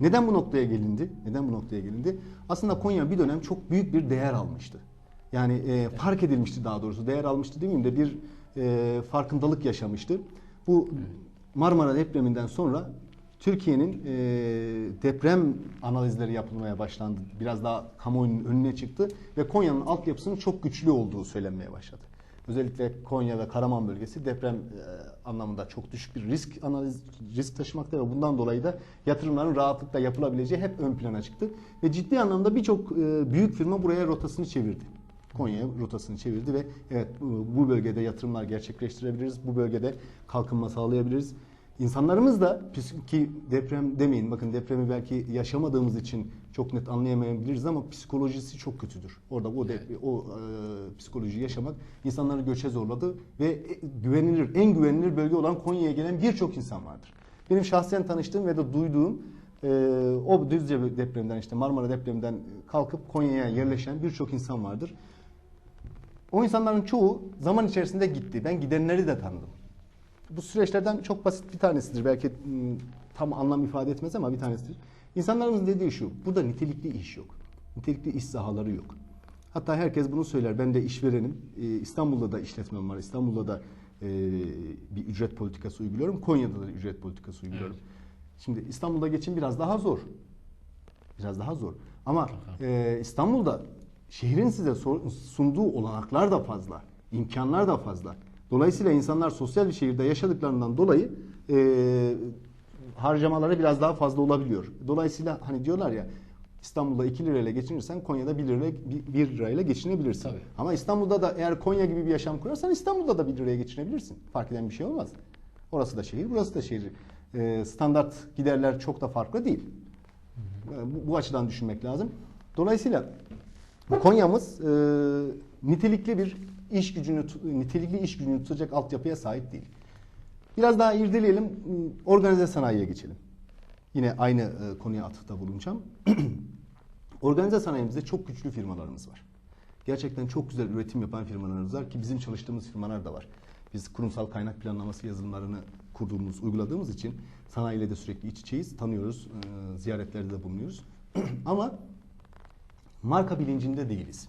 Neden bu noktaya gelindi? Neden bu noktaya gelindi? Aslında Konya bir dönem çok büyük bir değer almıştı. Yani e, fark edilmişti daha doğrusu. Değer almıştı demeyeyim de bir e, farkındalık yaşamıştı. Bu Marmara depreminden sonra Türkiye'nin e, deprem analizleri yapılmaya başlandı. Biraz daha kamuoyunun önüne çıktı ve Konya'nın altyapısının çok güçlü olduğu söylenmeye başladı. Özellikle Konya ve Karaman bölgesi deprem e, anlamında çok düşük bir risk analiz risk taşımakta ve bundan dolayı da yatırımların rahatlıkla yapılabileceği hep ön plana çıktı ve ciddi anlamda birçok e, büyük firma buraya rotasını çevirdi. Konya'ya rotasını çevirdi ve evet bu bölgede yatırımlar gerçekleştirebiliriz. Bu bölgede kalkınma sağlayabiliriz. İnsanlarımız da ki deprem demeyin bakın depremi belki yaşamadığımız için çok net anlayamayabiliriz ama psikolojisi çok kötüdür. Orada o de, o e, psikolojiyi yaşamak insanları göçe zorladı ve güvenilir en güvenilir bölge olan Konya'ya gelen birçok insan vardır. Benim şahsen tanıştığım ve de duyduğum e, o Düzce depreminden işte Marmara depreminden kalkıp Konya'ya yerleşen birçok insan vardır. O insanların çoğu zaman içerisinde gitti. Ben gidenleri de tanıdım. Bu süreçlerden çok basit bir tanesidir. Belki m, tam anlam ifade etmez ama bir tanesidir. İnsanlarımızın dediği şu, burada nitelikli iş yok. Nitelikli iş sahaları yok. Hatta herkes bunu söyler. Ben de işverenim. Ee, İstanbul'da da işletmem var. İstanbul'da da e, bir ücret politikası uyguluyorum. Konya'da da ücret politikası uyguluyorum. Şimdi İstanbul'da geçim biraz daha zor. Biraz daha zor. Ama e, İstanbul'da şehrin size sunduğu olanaklar da fazla. imkanlar da fazla. Dolayısıyla insanlar sosyal bir şehirde yaşadıklarından dolayı e, harcamaları biraz daha fazla olabiliyor. Dolayısıyla hani diyorlar ya İstanbul'da 2 lirayla geçinirsen Konya'da 1 lirayla, 1 lirayla geçinebilirsin. Tabii. Ama İstanbul'da da eğer Konya gibi bir yaşam kurarsan İstanbul'da da 1 liraya geçinebilirsin. Fark eden bir şey olmaz. Orası da şehir, burası da şehir. E, standart giderler çok da farklı değil. E, Bu, bu açıdan düşünmek lazım. Dolayısıyla Konya'mız e, nitelikli bir iş gücünü nitelikli iş gücünü tutacak altyapıya sahip değil. Biraz daha irdeleyelim, organize sanayiye geçelim. Yine aynı e, konuya atıfta bulunacağım. organize sanayimizde çok güçlü firmalarımız var. Gerçekten çok güzel üretim yapan firmalarımız var ki bizim çalıştığımız firmalar da var. Biz kurumsal kaynak planlaması yazılımlarını kurduğumuz, uyguladığımız için sanayiyle de sürekli iç içeyiz, tanıyoruz, e, ziyaretlerde de bulunuyoruz. Ama marka bilincinde değiliz.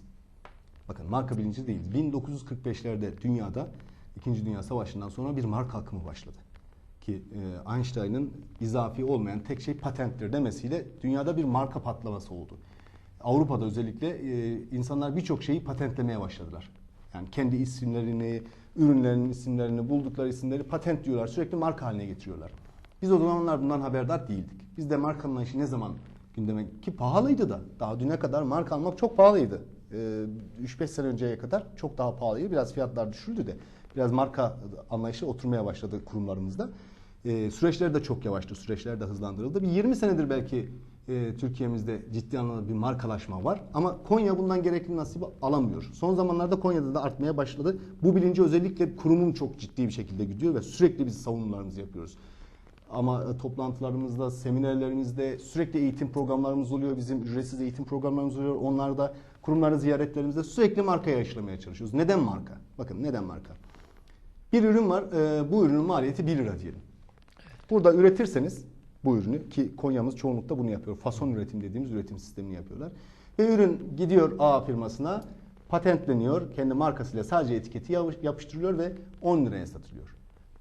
Bakın marka bilinci değiliz. 1945'lerde dünyada İkinci Dünya Savaşı'ndan sonra bir marka akımı başladı. Ki e, Einstein'ın izafi olmayan tek şey patenttir demesiyle dünyada bir marka patlaması oldu. Avrupa'da özellikle e, insanlar birçok şeyi patentlemeye başladılar. Yani kendi isimlerini, ürünlerin isimlerini, buldukları isimleri patent diyorlar. Sürekli marka haline getiriyorlar. Biz o zamanlar bundan haberdar değildik. Biz de marka anlayışı ne zaman gündeme ki pahalıydı da. Daha düne kadar marka almak çok pahalıydı. Ee, 3-5 sene önceye kadar çok daha pahalıydı. Biraz fiyatlar düşürdü de biraz marka anlayışı oturmaya başladı kurumlarımızda. Ee, süreçler de çok yavaştı. Süreçler de hızlandırıldı. Bir 20 senedir belki e, Türkiye'mizde ciddi anlamda bir markalaşma var. Ama Konya bundan gerekli nasibi alamıyor. Son zamanlarda Konya'da da artmaya başladı. Bu bilinci özellikle kurumun çok ciddi bir şekilde gidiyor ve sürekli biz savunmalarımızı yapıyoruz. Ama e, toplantılarımızda, seminerlerimizde sürekli eğitim programlarımız oluyor. Bizim ücretsiz eğitim programlarımız oluyor. Onlarda kurumları ziyaretlerimizde sürekli markaya aşılamaya çalışıyoruz. Neden marka? Bakın neden marka? Bir ürün var. e, bu ürünün maliyeti 1 lira diyelim. Burada üretirseniz bu ürünü ki Konya'mız çoğunlukla bunu yapıyor. Fason üretim dediğimiz üretim sistemini yapıyorlar. Ve ürün gidiyor A firmasına patentleniyor. Kendi markasıyla sadece etiketi yapış- yapıştırılıyor ve 10 liraya satılıyor.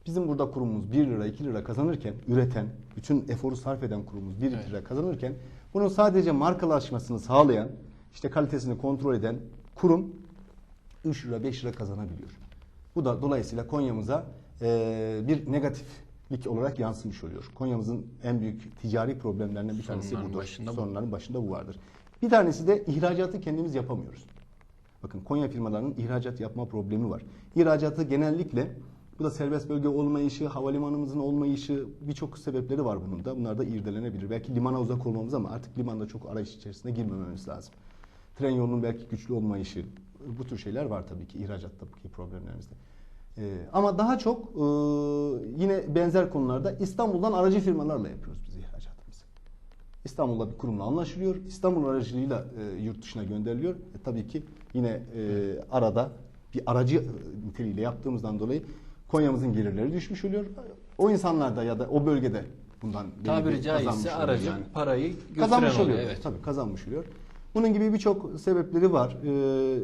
Bizim burada kurumumuz 1 lira 2 lira kazanırken üreten, bütün eforu sarf eden kurumumuz 1 Evet. lira kazanırken bunun sadece markalaşmasını sağlayan, işte kalitesini kontrol eden kurum 3 lira 5 lira kazanabiliyor. Bu da dolayısıyla Konya'mıza e, bir negatiflik olarak yansımış oluyor. Konya'mızın en büyük ticari problemlerinden bir tanesi Sorunların budur. başında bu. Sorunların başında bu vardır. Bir tanesi de ihracatı kendimiz yapamıyoruz. Bakın Konya firmalarının ihracat yapma problemi var. İhracatı genellikle bu da serbest bölge olmayışı, havalimanımızın olmayışı birçok sebepleri var bunun da. Bunlar da irdelenebilir. Belki limana uzak olmamız ama artık limanda çok arayış içerisine girmememiz lazım. Tren yolunun belki güçlü olmayışı, bu tür şeyler var tabii ki ihracattaki problemlerimizde. Ee, ama daha çok e, yine benzer konularda İstanbul'dan aracı firmalarla yapıyoruz biz ihracatımızı. İstanbul'da bir kurumla anlaşılıyor. İstanbul aracılığıyla e, yurt dışına gönderiliyor. E, tabii ki yine e, arada bir aracı e, niteliğiyle yaptığımızdan dolayı Konya'mızın gelirleri düşmüş oluyor. O insanlar da ya da o bölgede bundan Tabiri caizse aracı yani. parayı kazanmış oluyor. oluyor. Evet. Tabii kazanmış oluyor. Bunun gibi birçok sebepleri var. Ee,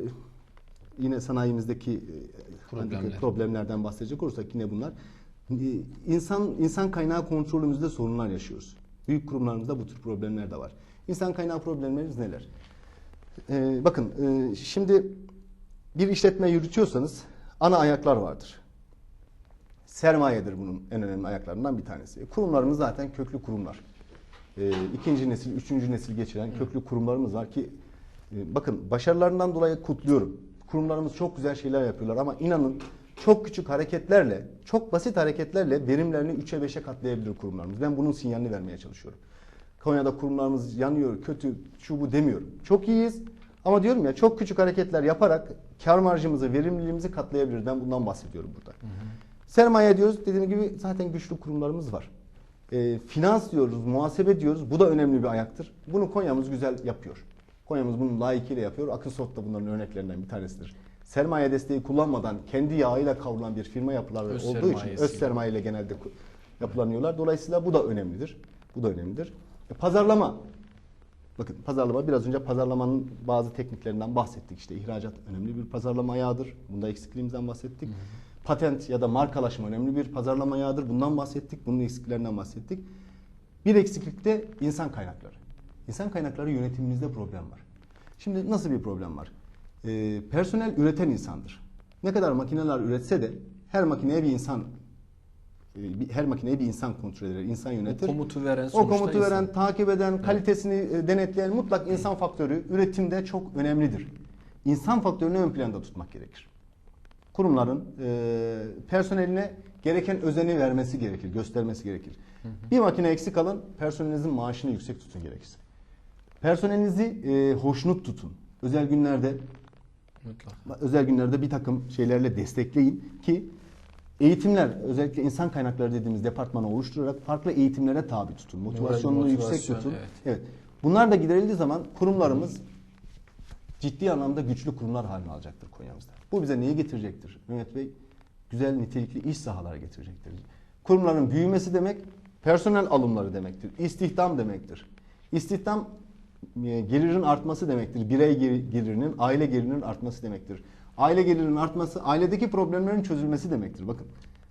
yine sanayimizdeki e, Problemler. problemlerden bahsedecek olursak yine bunlar. Ee, İnsan insan kaynağı kontrolümüzde sorunlar yaşıyoruz. Büyük kurumlarımızda bu tür problemler de var. İnsan kaynağı problemlerimiz neler? Ee, bakın e, şimdi bir işletme yürütüyorsanız ana ayaklar vardır. Sermayedir bunun en önemli ayaklarından bir tanesi. Kurumlarımız zaten köklü kurumlar. Ee, ikinci nesil, üçüncü nesil geçiren köklü kurumlarımız var ki e, bakın başarılarından dolayı kutluyorum. Kurumlarımız çok güzel şeyler yapıyorlar ama inanın çok küçük hareketlerle, çok basit hareketlerle verimlerini 3'e 5'e katlayabilir kurumlarımız. Ben bunun sinyalini vermeye çalışıyorum. Konya'da kurumlarımız yanıyor, kötü, şu bu demiyorum. Çok iyiyiz ama diyorum ya çok küçük hareketler yaparak kar marjımızı, verimliliğimizi katlayabiliriz. Ben bundan bahsediyorum burada. Sermaye diyoruz. Dediğim gibi zaten güçlü kurumlarımız var. E, finans diyoruz, muhasebe diyoruz. Bu da önemli bir ayaktır. Bunu Konya'mız güzel yapıyor. Konya'mız bunu layıkıyla yapıyor. Akınsot da bunların örneklerinden bir tanesidir. Sermaye desteği kullanmadan kendi yağıyla kavrulan bir firma yapıları Öz olduğu için öz sermayeyle genelde ku- yapılanıyorlar. Dolayısıyla bu da önemlidir. Bu da önemlidir. E, pazarlama. Bakın pazarlama biraz önce pazarlamanın bazı tekniklerinden bahsettik. İşte ihracat önemli bir pazarlama ayağıdır. Bunda eksikliğimizden bahsettik. Patent ya da markalaşma önemli bir pazarlama ayağıdır. Bundan bahsettik. Bunun eksiklerinden bahsettik. Bir eksiklik de insan kaynakları. İnsan kaynakları yönetimimizde problem var. Şimdi nasıl bir problem var? Ee, personel üreten insandır. Ne kadar makineler üretse de her makineye bir insan e, her makineyi bir insan kontrol eder, insan yönetir. komutu veren o komutu veren, insan. takip eden, kalitesini e, denetleyen mutlak insan faktörü üretimde çok önemlidir. İnsan faktörünü ön planda tutmak gerekir. Kurumların e, personeline gereken özeni vermesi gerekir, göstermesi gerekir. Bir makine eksik alın, personelinizin maaşını yüksek tutun gerekirse. Personelinizi e, hoşnut tutun. Özel günlerde Mutlaka. özel günlerde bir takım şeylerle destekleyin ki eğitimler özellikle insan kaynakları dediğimiz departmanı oluşturarak farklı eğitimlere tabi tutun. Motivasyonunu yüksek motivasyon, tutun. evet. Evet. Bunlar da giderildiği zaman kurumlarımız ciddi anlamda güçlü kurumlar haline alacaktır Konya'mızda. Bu bize neyi getirecektir? Mehmet Bey güzel nitelikli iş sahaları getirecektir. Kurumların büyümesi demek personel alımları demektir. İstihdam demektir. İstihdam e, gelirin artması demektir. Birey gelirinin, aile gelirinin artması demektir. Aile gelirinin artması, ailedeki problemlerin çözülmesi demektir. Bakın.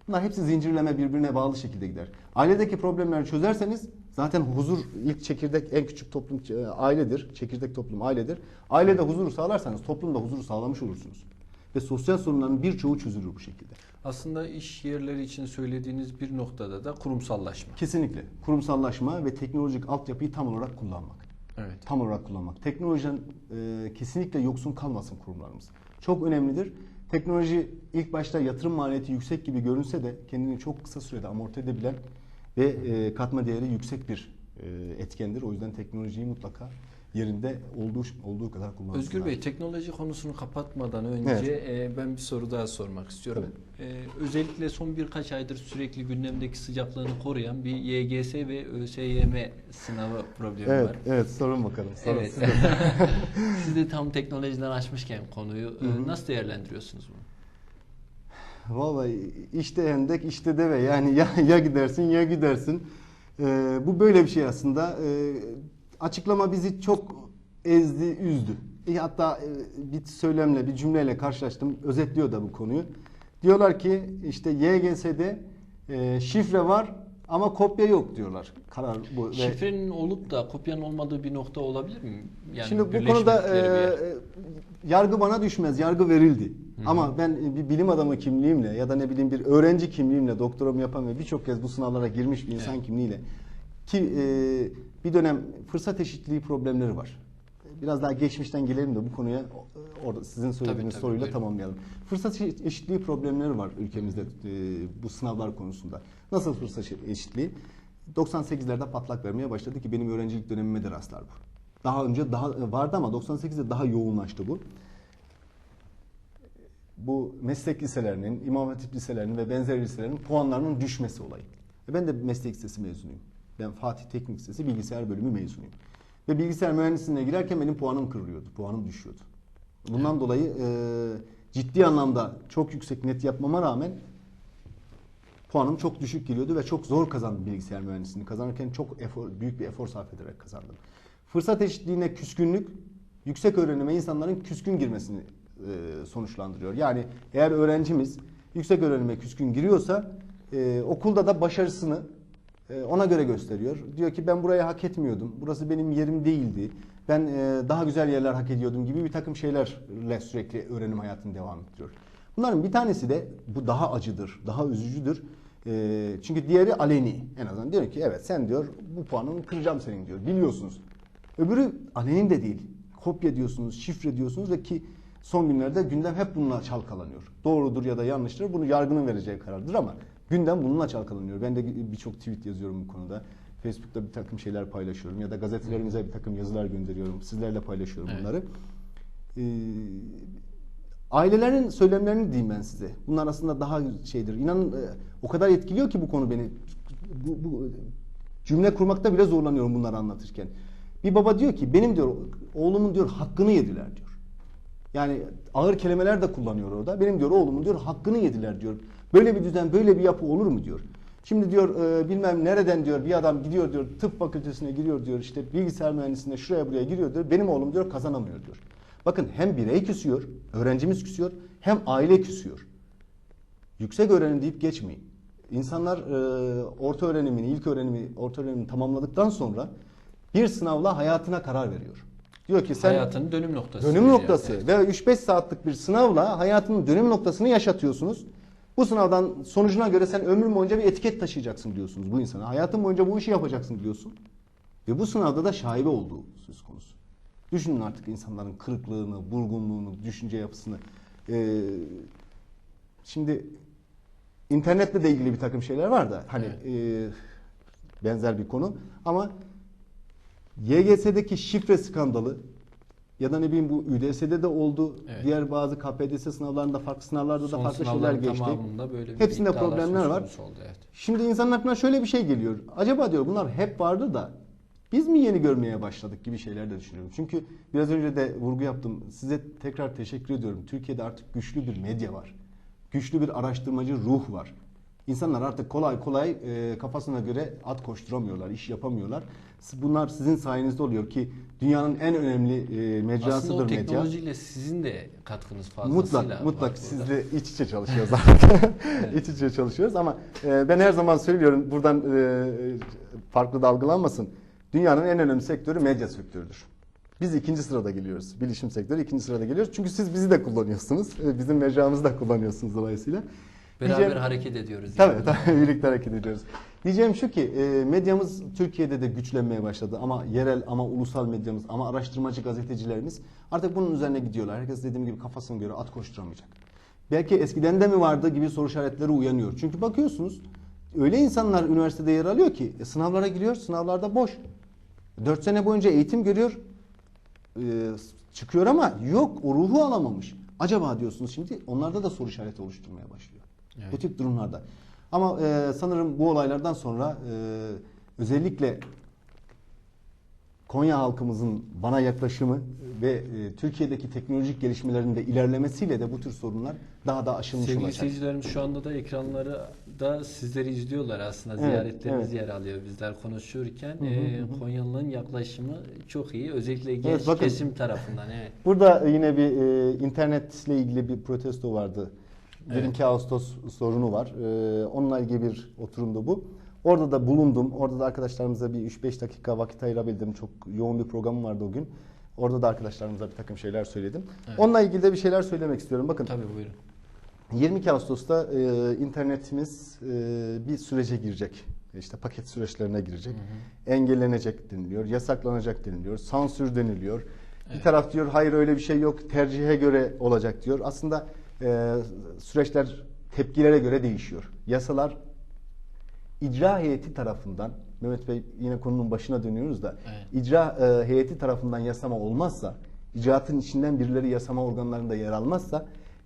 Bunlar hepsi zincirleme birbirine bağlı şekilde gider. Ailedeki problemleri çözerseniz zaten huzur ilk çekirdek en küçük toplum e, ailedir. Çekirdek toplum ailedir. Ailede huzuru sağlarsanız toplumda huzuru sağlamış olursunuz. Ve sosyal sorunların birçoğu çözülür bu şekilde. Aslında iş yerleri için söylediğiniz bir noktada da kurumsallaşma. Kesinlikle. Kurumsallaşma ve teknolojik altyapıyı tam olarak kullanmak. Evet. Tam olarak kullanmak. Teknolojiden e, kesinlikle yoksun kalmasın kurumlarımız. Çok önemlidir. Teknoloji ilk başta yatırım maliyeti yüksek gibi görünse de kendini çok kısa sürede amorti edebilen ve e, katma değeri yüksek bir e, etkendir. O yüzden teknolojiyi mutlaka yerinde olduğu olduğu kadar kullanmak Özgür Bey teknoloji konusunu kapatmadan önce e, ben bir soru daha sormak istiyorum. E, özellikle son birkaç aydır sürekli gündemdeki sıcaklığını koruyan bir YGS ve ÖSYM sınavı problemi Evet, var. evet sorun bakalım. Sorun Evet. Siz de tam teknolojiden açmışken konuyu e, nasıl değerlendiriyorsunuz bunu? Vallahi işte hendek işte deve yani ya, ya gidersin ya gidersin. Ee, bu böyle bir şey aslında. Ee, açıklama bizi çok ezdi, üzdü. E, hatta e, bir söylemle, bir cümleyle karşılaştım. Özetliyor da bu konuyu. Diyorlar ki işte YGS'de e, şifre var ama kopya yok diyorlar. Karar bu. ve- Şifrenin olup da kopyanın olmadığı bir nokta olabilir mi? Yani Şimdi bu konuda e, yargı bana düşmez, yargı verildi. Ama ben bir bilim adamı kimliğimle ya da ne bileyim bir öğrenci kimliğimle doktoramı yapan ve birçok kez bu sınavlara girmiş bir insan Evet. kimliğiyle ki e, bir dönem fırsat eşitliği problemleri var. Biraz daha geçmişten gelelim de bu konuya orada sizin söylediğiniz tabii, soruyla buyurun. tamamlayalım. Fırsat eşit- eşitliği problemleri var ülkemizde e, bu sınavlar konusunda. Nasıl fırsat eşitliği? 98'lerde patlak vermeye başladı ki benim öğrencilik dönemime de rastlar bu. Daha önce daha vardı ama 98'de daha yoğunlaştı bu. Bu meslek liselerinin, imam hatip liselerinin ve benzer liselerin puanlarının düşmesi olayı. E ben de meslek lisesi mezunuyum. Ben Fatih Teknik Lisesi bilgisayar bölümü mezunuyum. Ve bilgisayar mühendisliğine girerken benim puanım kırılıyordu, puanım düşüyordu. Bundan dolayı e, ciddi anlamda çok yüksek net yapmama rağmen puanım çok düşük geliyordu ve çok zor kazandım bilgisayar mühendisliğini. Kazanırken çok efor, büyük bir efor sarf ederek kazandım. Fırsat eşitliğine küskünlük yüksek öğrenime insanların küskün girmesini e, sonuçlandırıyor. Yani eğer öğrencimiz yüksek öğrenime küskün giriyorsa e, okulda da başarısını ona göre gösteriyor. Diyor ki ben burayı hak etmiyordum. Burası benim yerim değildi. Ben e, daha güzel yerler hak ediyordum gibi bir takım şeylerle sürekli öğrenim hayatını devam ettiriyor. Bunların bir tanesi de bu daha acıdır, daha üzücüdür. E, çünkü diğeri aleni. En azından diyor ki evet sen diyor bu puanını kıracağım senin diyor. Biliyorsunuz. Öbürü aleni de değil. Kopya diyorsunuz, şifre diyorsunuz ve ki son günlerde gündem hep bununla çalkalanıyor. Doğrudur ya da yanlıştır bunu yargının vereceği karardır ama gündem bununla çalkalanıyor. Ben de birçok tweet yazıyorum bu konuda. Facebook'ta bir takım şeyler paylaşıyorum ya da gazetelerimize bir takım yazılar gönderiyorum. Sizlerle paylaşıyorum Evet. bunları. Ee, ailelerin söylemlerini diyeyim ben size. Bunlar aslında daha şeydir. İnanın e, o kadar etkiliyor ki bu konu beni. Bu, bu cümle kurmakta bile zorlanıyorum bunları anlatırken. Bir baba diyor ki benim diyor oğlumun diyor hakkını yediler diyor. Yani ağır kelimeler de kullanıyor orada. Benim diyor oğlumun diyor hakkını yediler diyor. Böyle bir düzen, böyle bir yapı olur mu diyor. Şimdi diyor e, bilmem nereden diyor bir adam gidiyor diyor tıp fakültesine giriyor diyor işte bilgisayar mühendisliğine şuraya buraya giriyor diyor. Benim oğlum diyor kazanamıyor diyor. Bakın hem birey küsüyor, öğrencimiz küsüyor hem aile küsüyor. Yüksek öğrenim deyip geçmeyin. İnsanlar e, orta öğrenimini, ilk öğrenimi, orta öğrenimini tamamladıktan sonra bir sınavla hayatına karar veriyor. Diyor ki sen Hayatının dönüm noktası. dönüm noktası Evet. ve 3-5 saatlik bir sınavla hayatının dönüm noktasını yaşatıyorsunuz. Bu sınavdan sonucuna göre sen ömrün boyunca bir etiket taşıyacaksın diyorsunuz bu insana. Hayatın boyunca bu işi yapacaksın diyorsun. Ve bu sınavda da şaibe olduğu söz konusu. Düşünün artık insanların kırıklığını, burgunluğunu, düşünce yapısını. Ee, şimdi internetle de ilgili bir takım şeyler var da hani e, benzer bir konu ama YGS'deki şifre skandalı ya da ne bileyim bu ÜDS'de de oldu. Evet. Diğer bazı KPDS sınavlarında farklı sınavlarda da Son farklı şeyler geçti. böyle bir Hepsinde problemler var. Oldu, evet. Şimdi insanın aklına şöyle bir şey geliyor. Acaba diyor bunlar hep vardı da biz mi yeni görmeye başladık gibi şeyler de düşünüyorum. Çünkü biraz önce de vurgu yaptım. Size tekrar teşekkür ediyorum. Türkiye'de artık güçlü bir medya var. Güçlü bir araştırmacı ruh var. İnsanlar artık kolay kolay e, kafasına göre at koşturamıyorlar, iş yapamıyorlar. Bunlar sizin sayenizde oluyor ki dünyanın en önemli e, Aslında mecrasıdır o medya. teknolojiyle sizin de katkınız fazlasıyla Mutlak, mutlak. Sizle iç içe çalışıyoruz artık. iç içe çalışıyoruz ama e, ben her zaman söylüyorum buradan e, farklı dalgalanmasın. Dünyanın en önemli sektörü medya sektörüdür. Biz ikinci sırada geliyoruz. Bilişim sektörü ikinci sırada geliyoruz. Çünkü siz bizi de kullanıyorsunuz. E, Bizim mecramızı da kullanıyorsunuz dolayısıyla. Beraber Diyeceğim- hareket ediyoruz. Tabii yani. tabii birlikte hareket ediyoruz. Diyeceğim şu ki e, medyamız Türkiye'de de güçlenmeye başladı ama yerel ama ulusal medyamız ama araştırmacı gazetecilerimiz artık bunun üzerine gidiyorlar. Herkes dediğim gibi kafasına göre at koşturamayacak. Belki eskiden de mi vardı gibi soru işaretleri uyanıyor. Çünkü bakıyorsunuz öyle insanlar üniversitede yer alıyor ki e, sınavlara giriyor sınavlarda boş. 4 sene boyunca eğitim görüyor e, çıkıyor ama yok o ruhu alamamış. Acaba diyorsunuz şimdi onlarda da soru işareti oluşturmaya başlıyor. Evet. Bu tip durumlarda. Ama e, sanırım bu olaylardan sonra e, özellikle Konya halkımızın bana yaklaşımı ve e, Türkiye'deki teknolojik gelişmelerin de ilerlemesiyle de bu tür sorunlar daha da aşılmış Sevgili olacak. seyircilerimiz şu anda da ekranları da sizleri izliyorlar aslında. Evet, Ziyaretleriniz evet. yer alıyor bizler konuşurken. Hı hı, Ee, hı. Konyalıların yaklaşımı çok iyi. Özellikle genç bakın. kesim tarafından. Evet. Burada yine bir e, internetle ilgili bir protesto vardı. Evet. 22 Ağustos sorunu var. E, onunla ilgili bir oturumdu bu. Orada da bulundum. Orada da arkadaşlarımıza bir 3-5 dakika vakit ayırabildim. Çok yoğun bir programım vardı o gün. Orada da arkadaşlarımıza bir takım şeyler söyledim. Evet. Onunla ilgili de bir şeyler söylemek istiyorum. Bakın Tabii buyurun. 22 Ağustos'ta e, internetimiz e, bir sürece girecek. İşte paket süreçlerine girecek. Engellenecek deniliyor, yasaklanacak deniliyor, sansür deniliyor. Bir Evet. taraf diyor hayır öyle bir şey yok, tercihe göre olacak diyor. Aslında e, süreçler tepkilere göre değişiyor. Yasalar icra heyeti tarafından Mehmet Bey yine konunun başına dönüyoruz da Evet. icra e, heyeti tarafından yasama olmazsa icraatın içinden birileri yasama organlarında yer almazsa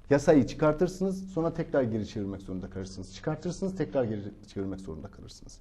yasayı çıkartırsınız sonra tekrar geri çevirmek zorunda kalırsınız. Çıkartırsınız tekrar geri çevirmek zorunda kalırsınız.